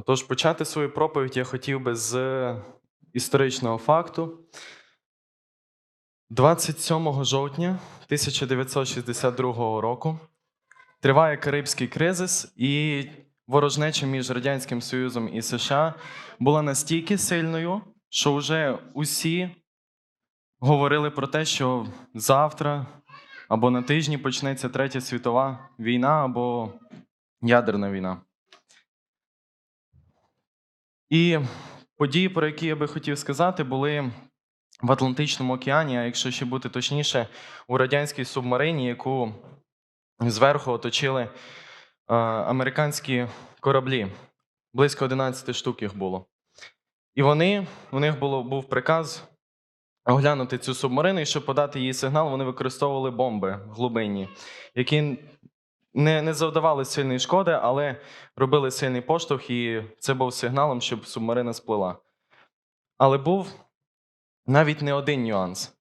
Отож, почати свою проповідь я хотів би з історичного факту. 27 жовтня 1962 року триває Карибський кризис, і ворожнеча між Радянським Союзом і США була настільки сильною, що вже усі говорили про те, що завтра або на тижні почнеться Третя світова війна або ядерна війна. І події, про які я би хотів сказати, були в Атлантичному океані, а якщо ще бути точніше, у радянській субмарині, яку зверху оточили е, американські кораблі. Близько 11 штук їх було. І вони, у них було, був приказ оглянути цю субмарину, і щоб подати їй сигнал, вони використовували бомби глибинні, які не, не завдавали сильної шкоди, але робили сильний поштовх, і це був сигналом, щоб субмарина сплила. Але був навіть не один нюанс.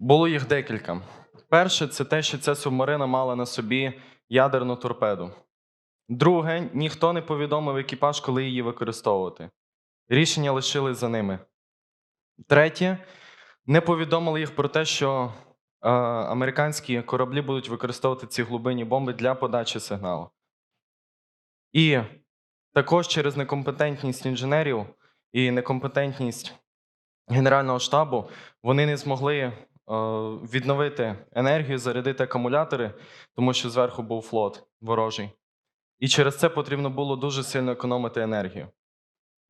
Було їх декілька. Перше, це те, що ця субмарина мала на собі ядерну торпеду. Друге, ніхто не повідомив екіпаж, коли її використовувати. Рішення лишили за ними. Третє, не повідомили їх про те, що американські кораблі будуть використовувати ці глибинні бомби для подачі сигналу. І також через некомпетентність інженерів і некомпетентність Генерального штабу вони не змогли е, відновити енергію, зарядити акумулятори, тому що зверху був флот ворожий. І через це потрібно було дуже сильно економити енергію.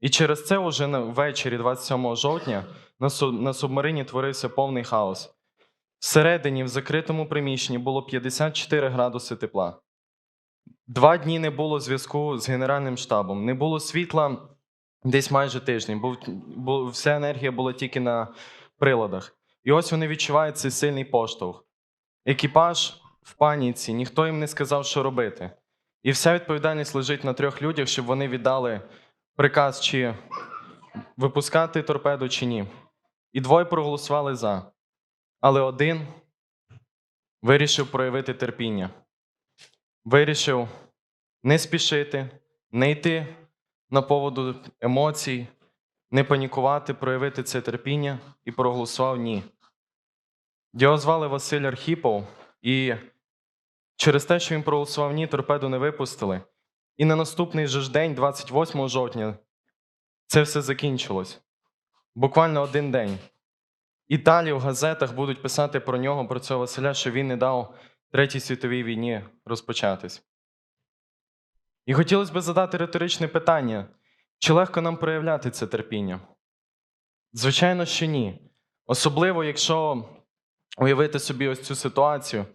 І через це вже ввечері 27 жовтня на субмарині творився повний хаос. Всередині, в закритому приміщенні, було 54 градуси тепла. Два дні не було зв'язку з Генеральним штабом, не було світла десь майже тиждень, бо, вся енергія була тільки на приладах. І ось вони відчувають цей сильний поштовх. Екіпаж в паніці, ніхто їм не сказав, що робити. І вся відповідальність лежить на трьох людях, щоб вони віддали приказ, чи випускати торпеду, чи ні. І двоє проголосували за. Але один вирішив проявити терпіння. Вирішив не спішити, не йти на поводу емоцій, не панікувати, проявити це терпіння і проголосував ні. Його звали Василь Архіпов, і через те, що він проголосував ні, торпеду не випустили. І на наступний же ж день, 28 жовтня, це все закінчилось. Буквально один день. І далі в газетах будуть писати про нього, про цього Василя, що він не дав Третій світовій війні розпочатись. І хотілося б задати риторичне питання: чи легко нам проявляти це терпіння? Звичайно, що ні. Особливо, якщо уявити собі ось цю ситуацію,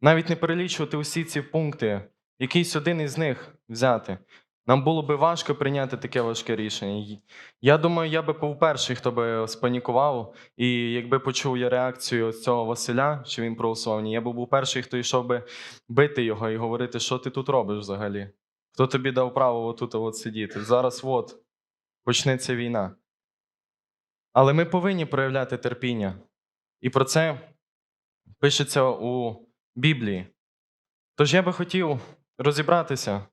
навіть не перелічувати усі ці пункти, якийсь один із них взяти. Нам було би важко прийняти таке важке рішення. Я думаю, я би був перший, хто би спанікував, і якби почув я реакцію цього Василя, що він проголосував ні, я би був перший, хто йшов би бити його і говорити, що ти тут робиш взагалі. Хто тобі дав право отут от сидіти? Зараз от почнеться війна. Але ми повинні проявляти терпіння. І про це пишеться у Біблії. Тож я би хотів розібратися,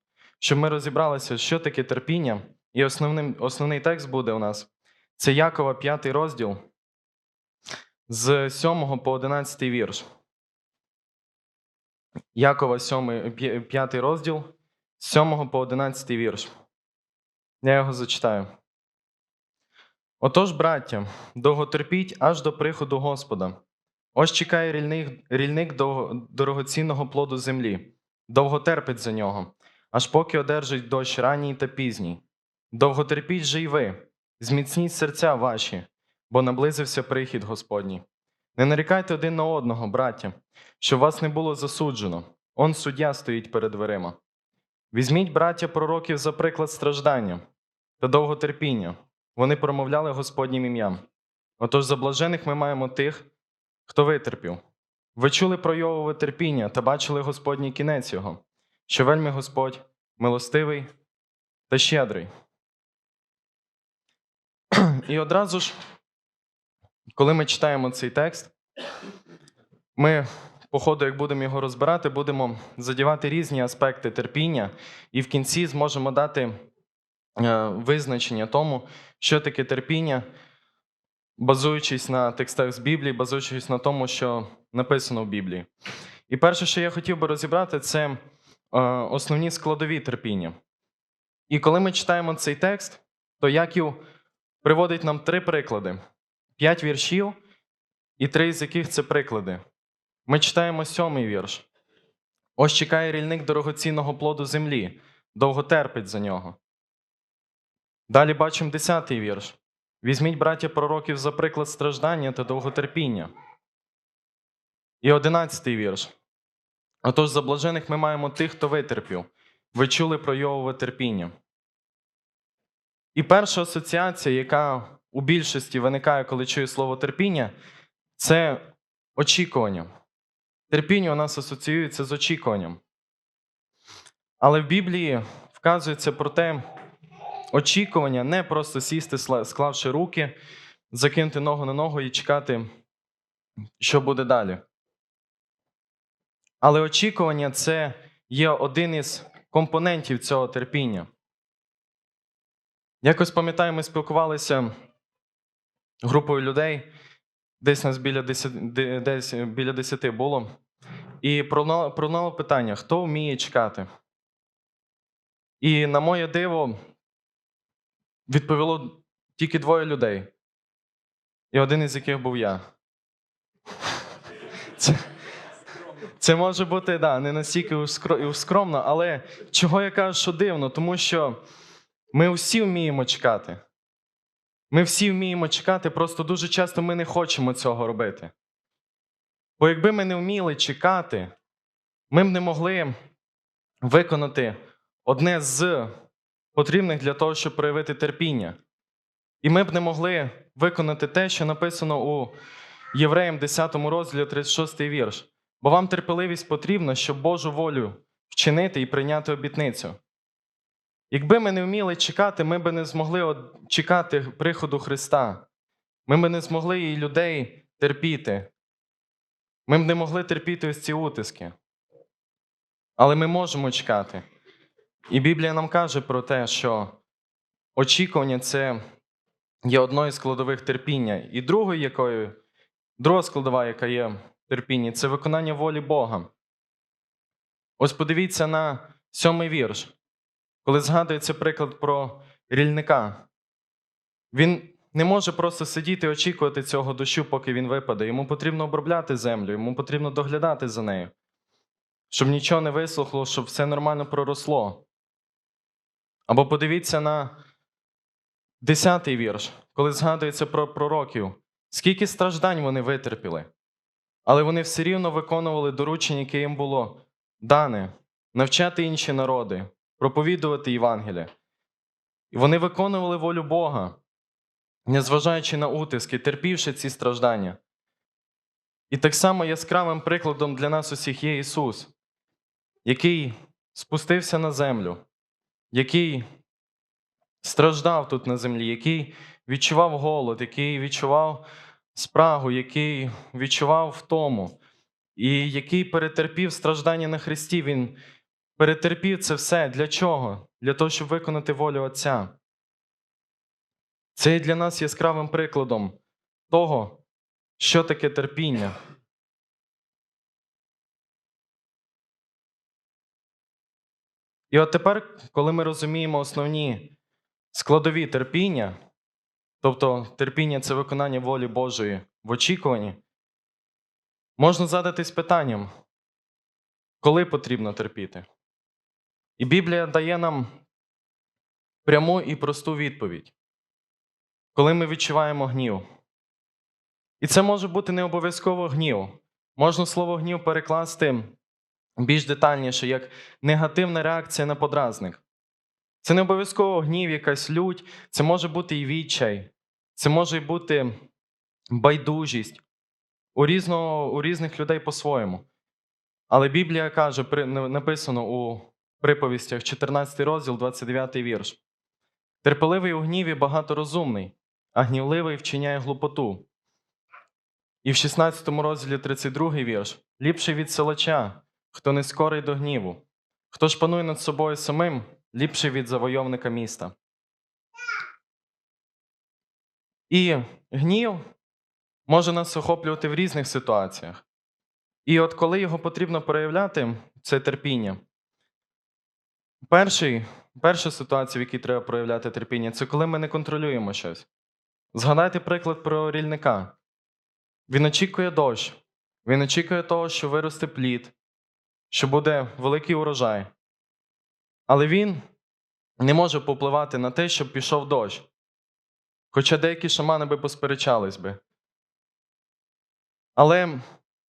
щоб ми розібралися, що таке терпіння. І основним, основний текст буде у нас це Якова 5 розділ з 7 по 11 вірш. Якова 7, 5 розділ з 7 по 11 вірш. Я його зачитаю. Отож, браття, довготерпіть аж до приходу Господа. Ось чекає рільник, рільник дорогоцінного плоду землі, довго терпить за нього, аж поки одержить дощ ранній та пізній. Довготерпіть же й ви, зміцніть серця ваші, бо наблизився прихід Господній. Не нарікайте один на одного, браття, щоб вас не було засуджено. Он суддя стоїть перед дверима. Візьміть, браття пророків, за приклад страждання та довготерпіння. Вони промовляли Господнім ім'ям. Отож, за блажених ми маємо тих, хто витерпів. Ви чули про Йовове терпіння та бачили Господній кінець його, що вельми Господь милостивий та щедрий. І одразу ж, коли ми читаємо цей текст, ми, по ходу, як будемо його розбирати, будемо задівати різні аспекти терпіння, і в кінці зможемо дати е, визначення тому, що таке терпіння, базуючись на текстах з Біблії, базуючись на тому, що написано в Біблії. І перше, що я хотів би розібрати, це основні складові терпіння. І коли ми читаємо цей текст, то Яків приводить нам три приклади: п'ять віршів, і три з яких це приклади. Ми читаємо сьомий вірш. Ось чекає рільник дорогоцінного плоду землі, довго терпить за нього. Далі бачимо десятий вірш. Візьміть, браття пророків, за приклад страждання та довготерпіння. І одинадцятий вірш. Отож, за блажених ми маємо тих, хто витерпів. Ви чули про Йовове терпіння. І перша асоціація, яка у більшості виникає, коли чую слово терпіння, це очікування. Терпіння у нас асоціюється з очікуванням. Але в Біблії вказується про те, очікування не просто сісти, склавши руки, закинути ногу на ногу і чекати, що буде далі. Але очікування це є один із компонентів цього терпіння. Якось пам'ятаю, ми спілкувалися групою людей, десь нас біля 10, десь біля 10 було, і пролунало питання: хто вміє чекати? І на моє диво відповіло тільки двоє людей, і один із яких був я. Це, це може бути да, не настільки скромно, але чого я кажу, що дивно, тому що ми всі вміємо чекати. Ми всі вміємо чекати, просто дуже часто ми не хочемо цього робити. Бо якби ми не вміли чекати, ми б не могли виконати одне з потрібних для того, щоб проявити терпіння. І ми б не могли виконати те, що написано у Євреям 10 розділі 36 вірш. Бо вам терпеливість потрібна, щоб Божу волю вчинити і прийняти обітницю. Якби ми не вміли чекати, ми б не змогли чекати приходу Христа. Ми б не змогли і людей терпіти. Ми б не могли терпіти ось ці утиски. Але ми можемо чекати. І Біблія нам каже про те, що очікування це є одною з складових терпіння. І другою, якою, друга складова, яка є терпінні, це виконання волі Бога. Ось подивіться на сьомий вірш, коли згадується приклад про рільника. Він не може просто сидіти і очікувати цього дощу, поки він випаде. Йому потрібно обробляти землю, йому потрібно доглядати за нею, щоб нічого не висохло, щоб все нормально проросло. Або подивіться на десятий вірш, коли згадується про пророків, скільки страждань вони витерпіли, але вони все рівно виконували доручення, яке їм було дане, навчати інші народи, проповідувати Євангеліє. І вони виконували волю Бога, незважаючи на утиски, терпівши ці страждання. І так само яскравим прикладом для нас усіх є Ісус, який спустився на землю, який страждав тут на землі, який відчував голод, який відчував спрагу, який відчував втому, і який перетерпів страждання на Христі. Він перетерпів це все. Для чого? Для того, щоб виконати волю Отця. Це є для нас яскравим прикладом того, що таке терпіння. І от тепер, коли ми розуміємо основні складові терпіння, тобто терпіння це виконання волі Божої в очікуванні, можна задатись питанням, коли потрібно терпіти. І Біблія дає нам пряму і просту відповідь, коли ми відчуваємо гнів. І це може бути не обов'язково гнів. Можна слово гнів перекласти більш детальніше, як негативна реакція на подразник. Це не обов'язково гнів, якась лють, це може бути і відчай, це може бути байдужість у, різного, у різних людей по-своєму. Але Біблія каже, написано у приповістях 14 розділ, 29 вірш. Терпеливий у гніві багаторозумний, а гнівливий вчиняє глупоту. І в 16 розділі 32 вірш. Ліпший від силача, хто не скорий до гніву. Хто ж панує над собою самим, ліпший від завойовника міста. І гнів може нас охоплювати в різних ситуаціях. І от коли його потрібно проявляти, це терпіння. Перший, перша ситуація, в якій треба проявляти терпіння, це коли ми не контролюємо щось. Згадайте приклад про рільника. Він очікує дощ, він очікує того, що виросте плід, що буде великий урожай. Але він не може попливати на те, щоб пішов дощ. Хоча деякі шамани би посперечались би. Але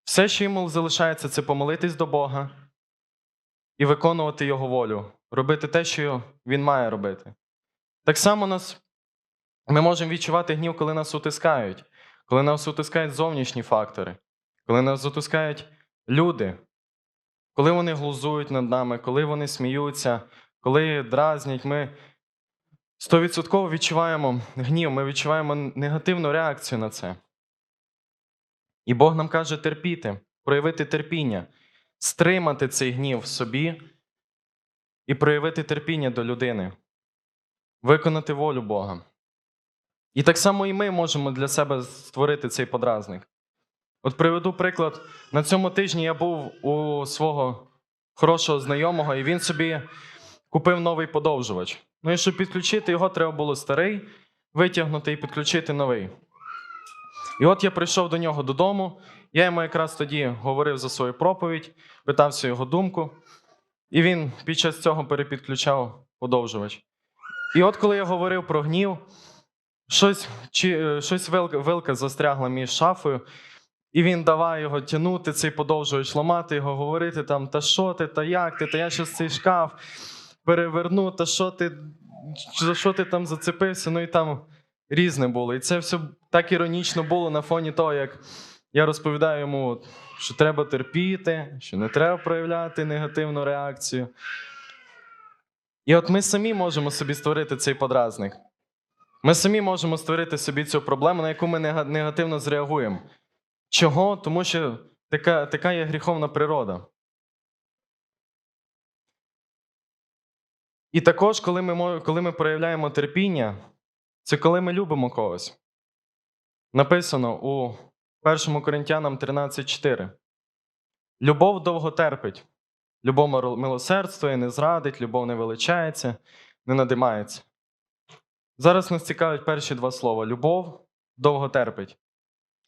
все, що йому залишається, це помолитись до Бога і виконувати Його волю, робити те, що він має робити. Так само нас, ми можемо відчувати гнів, коли нас утискають, коли нас утискають зовнішні фактори, коли нас утискають люди, коли вони глузують над нами, коли вони сміються, коли дразнять, ми стовідсотково відчуваємо гнів, ми відчуваємо негативну реакцію на це. І Бог нам каже терпіти, проявити терпіння, стримати цей гнів в собі і проявити терпіння до людини, виконати волю Бога. І так само і ми можемо для себе створити цей подразник. От приведу приклад. На цьому тижні я був у свого хорошого знайомого, і він собі купив новий подовжувач. Ну і щоб підключити його, треба було старий витягнути і підключити новий. І от я прийшов до нього додому, я йому якраз тоді говорив за свою проповідь, питався його думку, і він під час цього перепідключав подовжувач. І от коли я говорив про гнів, щось, чи, е, щось вилка, вилка застрягла між шафою, і він давай його тягнути, цей подовжувач, ламати його, говорити там, та що ти, та як ти, та я щас цей шкаф переверну, та що ти, за що ти там зацепився, ну і там різне було. І це все так іронічно було на фоні того, як я розповідаю йому, що треба терпіти, що не треба проявляти негативну реакцію. І от ми самі можемо собі створити цей подразник. Ми самі можемо створити собі цю проблему, на яку ми негативно зреагуємо. Чого? Тому що така, така є гріховна природа. І також, коли ми, коли ми проявляємо терпіння, це коли ми любимо когось. Написано у 1 Коринтянам 13:4. Любов довго терпить, любов милосердствує, не зрадить, любов не величається, не надимається. Зараз нас цікавить перші два слова: любов довго терпить.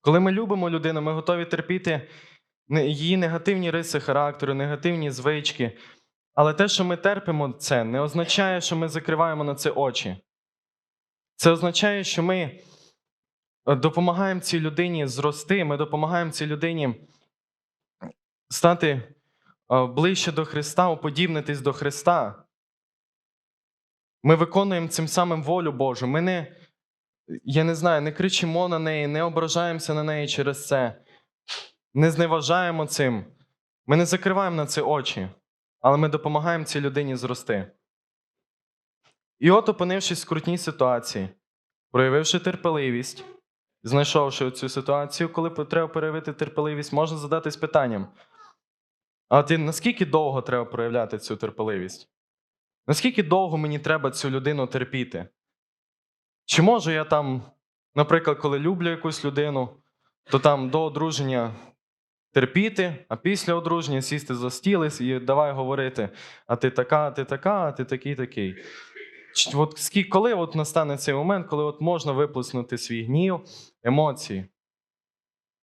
Коли ми любимо людину, ми готові терпіти її негативні риси характеру, негативні звички. Але те, що ми терпимо це, не означає, що ми закриваємо на це очі. Це означає, що ми е, допомагаємо цій людині зрости, ми допомагаємо цій людині стати е, ближче до Христа, уподібнитись до Христа. Ми виконуємо цим самим волю Божу. Ми не, я не знаю, не кричимо на неї, не ображаємося на неї через це, не зневажаємо цим. Ми не закриваємо на це очі, але ми допомагаємо цій людині зрости. І от, опинившись в скрутній ситуації, проявивши терпеливість, знайшовши цю ситуацію, коли треба проявити терпеливість, можна задатись питанням: а ти наскільки довго треба проявляти цю терпеливість? Наскільки довго мені треба цю людину терпіти? Чи можу я там, наприклад, коли люблю якусь людину, то там до одруження терпіти, а після одруження сісти за стіл і давай говорити: а ти така, а ти така, а ти такий, такий. От скільки, коли от настане цей момент, коли от можна виплеснути свій гнів, емоції?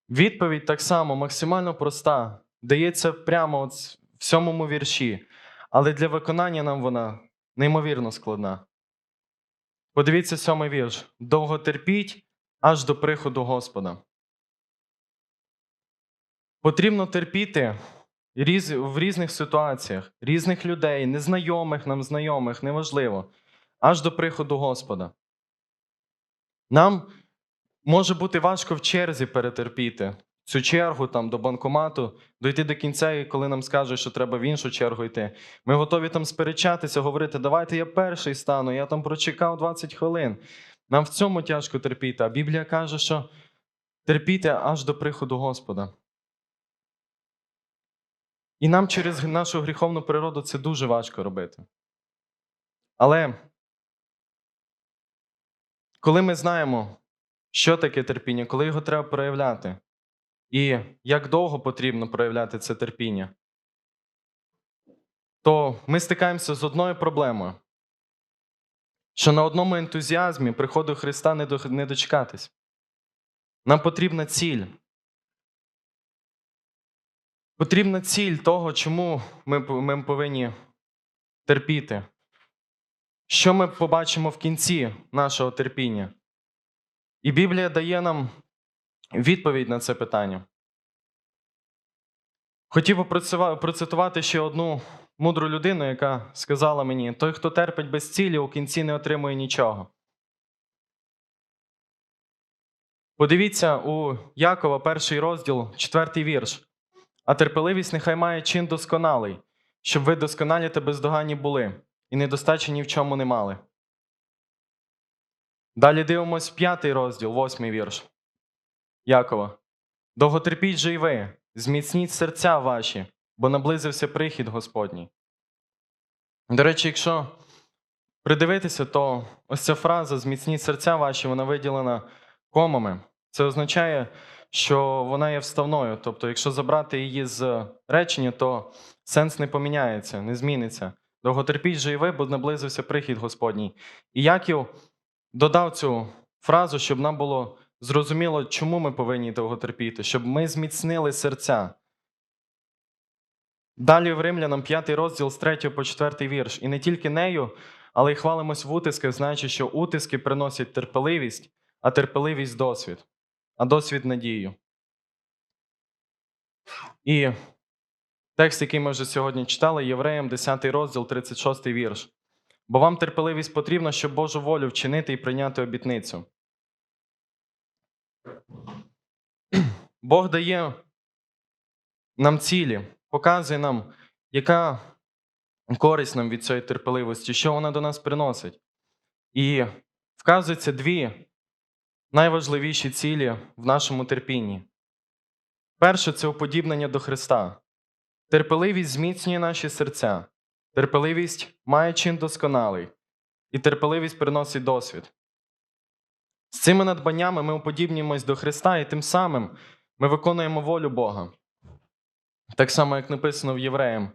Відповідь так само максимально проста, дається прямо от в сьомому вірші, але для виконання нам вона неймовірно складна. Подивіться сьомий вірш. Довго терпіть аж до приходу Господа. Потрібно терпіти в різних ситуаціях, різних людей, незнайомих нам, знайомих, неважливо, аж до приходу Господа. Нам може бути важко в черзі перетерпіти цю чергу там до банкомату, дойти до кінця, і коли нам скажуть, що треба в іншу чергу йти. Ми готові там сперечатися, говорити, давайте я перший стану, я там прочекав 20 хвилин. Нам в цьому тяжко терпіти. А Біблія каже, що терпіти аж до приходу Господа. І нам через нашу гріховну природу це дуже важко робити. Але коли ми знаємо, що таке терпіння, коли його треба проявляти, і як довго потрібно проявляти це терпіння, то ми стикаємося з одною проблемою, що на одному ентузіазмі приходу Христа не дочекатись. Нам потрібна ціль. Потрібна ціль того, чому ми, ми повинні терпіти. Що ми побачимо в кінці нашого терпіння? І Біблія дає нам відповідь на це питання. Хотів би процитувати ще одну мудру людину, яка сказала мені: той, хто терпить без цілі, у кінці не отримує нічого. Подивіться у Якова, перший розділ, четвертий вірш. А терпеливість нехай має чин досконалий, щоб ви досконалі та бездоганні були, і недостачі ні в чому не мали. Далі дивимось п'ятий розділ, восьмий вірш. Якова. Довготерпіть же й ви, зміцніть серця ваші, бо наблизився прихід Господній. До речі, якщо придивитися, то ось ця фраза зміцніть серця ваші, вона виділена комами. Це означає, що вона є вставною. Тобто, якщо забрати її з речення, то сенс не поміняється, не зміниться. Довготерпіть же і ви, бо наблизився прихід Господній. І Яків додав цю фразу, щоб нам було зрозуміло, чому ми повинні довготерпіти, щоб ми зміцнили серця. Далі в Римлянам 5 розділ з 3 по 4 вірш. І не тільки нею, але й хвалимось в утисках, знаючи, що утиски приносять терпеливість, а терпеливість досвід, а досвід надію. І текст, який ми вже сьогодні читали, Євреям 10 розділ, 36 вірш. Бо вам терпеливість потрібна, щоб Божу волю вчинити і прийняти обітницю. Бог дає нам цілі, показує нам, яка користь нам від цієї терпеливості, що вона до нас приносить. І вказуються дві найважливіші цілі в нашому терпінні. Перше це уподібнення до Христа. Терпеливість зміцнює наші серця, терпеливість має чин досконалий, і терпеливість приносить досвід. З цими надбаннями ми уподібнюємось до Христа, і тим самим ми виконуємо волю Бога. Так само, як написано в Євреям,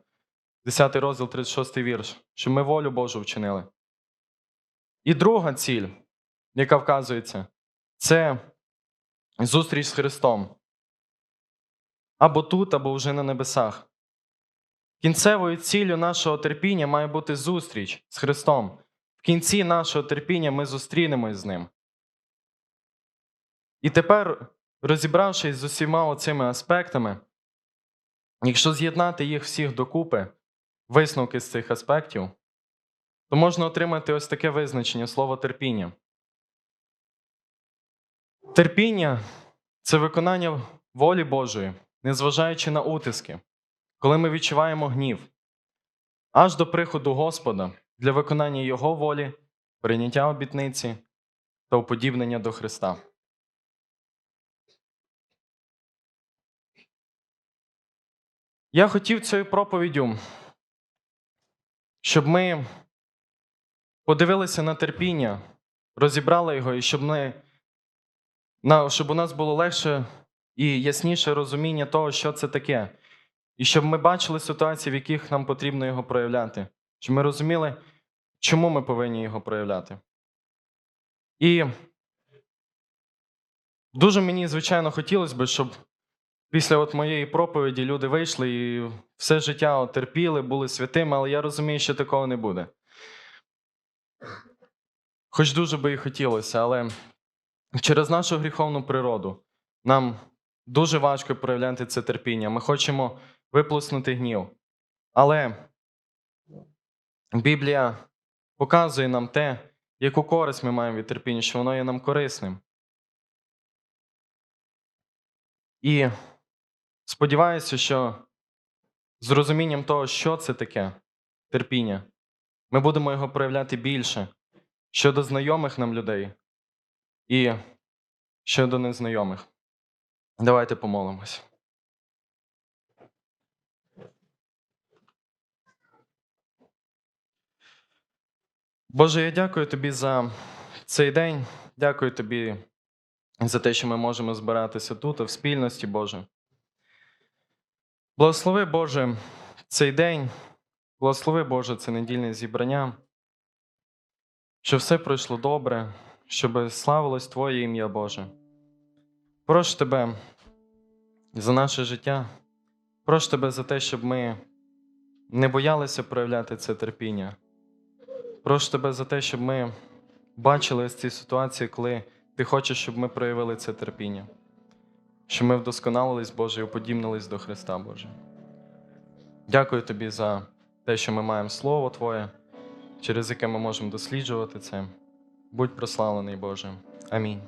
10 розділ, 36 вірш, що ми волю Божу вчинили. І друга ціль, яка вказується, це зустріч з Христом. Або тут, або вже на небесах. Кінцевою ціллю нашого терпіння має бути зустріч з Христом. В кінці нашого терпіння ми зустрінемось з Ним. І тепер, розібравшись з усіма оцими аспектами, якщо з'єднати їх всіх докупи, висновки з цих аспектів, то можна отримати ось таке визначення слова терпіння. Терпіння це виконання волі Божої, незважаючи на утиски, коли ми відчуваємо гнів, аж до приходу Господа для виконання Його волі, прийняття обітниці та уподібнення до Христа. Я хотів цією проповіддю, щоб ми подивилися на терпіння, розібрали його, і щоб ми щоб у нас було легше і ясніше розуміння того, що це таке. І щоб ми бачили ситуації, в яких нам потрібно його проявляти. Щоб ми розуміли, чому ми повинні його проявляти. І дуже мені, звичайно, хотілося б, щоб після от моєї проповіді люди вийшли і все життя терпіли, були святими, але я розумію, що такого не буде. Хоч дуже би і хотілося, але через нашу гріховну природу нам дуже важко проявляти це терпіння. Ми хочемо виплеснути гнів. Але Біблія показує нам те, яку користь ми маємо від терпіння, що воно є нам корисним. І сподіваюся, що з розумінням того, що це таке терпіння, ми будемо його проявляти більше щодо знайомих нам людей і щодо незнайомих. Давайте помолимось. Боже, я дякую тобі за цей день. Дякую тобі за те, що ми можемо збиратися тут, в спільності, Боже. Благослови, Боже, цей день, благослови, Боже, це недільне зібрання, щоб все пройшло добре, щоб славилось Твоє ім'я, Боже. Прошу Тебе за наше життя, прошу Тебе за те, щоб ми не боялися проявляти це терпіння. Прошу Тебе за те, щоб ми бачили ось ці ситуації, коли Ти хочеш, щоб ми проявили це терпіння, щоб ми вдосконалились, Боже, і уподібнились до Христа, Боже. Дякую Тобі за те, що ми маємо Слово Твоє, через яке ми можемо досліджувати це. Будь прославлений, Боже. Амінь.